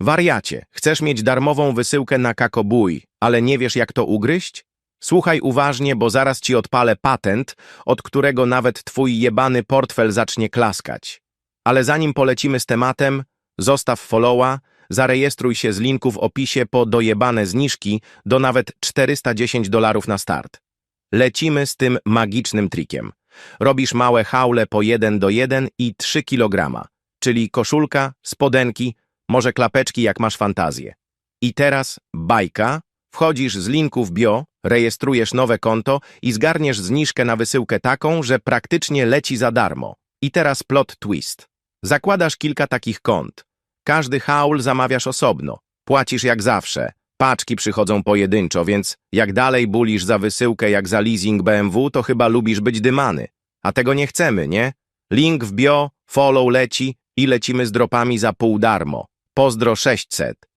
Wariacie, chcesz mieć darmową wysyłkę na Kakobój, ale nie wiesz jak to ugryźć? Słuchaj uważnie, bo zaraz ci odpalę patent, od którego nawet twój jebany portfel zacznie klaskać. Ale zanim polecimy z tematem, zostaw followa, zarejestruj się z linku w opisie po dojebane zniżki do nawet 410 dolarów na start. Lecimy z tym magicznym trikiem. Robisz małe haule po 1 do 1 i 3 kg, czyli koszulka, spodenki, może klapeczki jak masz fantazję. I teraz bajka, wchodzisz z linku w bio, rejestrujesz nowe konto i zgarniesz zniżkę na wysyłkę taką, że praktycznie leci za darmo. I teraz plot twist. Zakładasz kilka takich kont. Każdy haul zamawiasz osobno. Płacisz jak zawsze. Paczki przychodzą pojedynczo, więc jak dalej bulisz za wysyłkę jak za leasing BMW, to chyba lubisz być dymany. A tego nie chcemy, nie? Link w bio, follow leci i lecimy z dropami za pół darmo. Pozdro 600.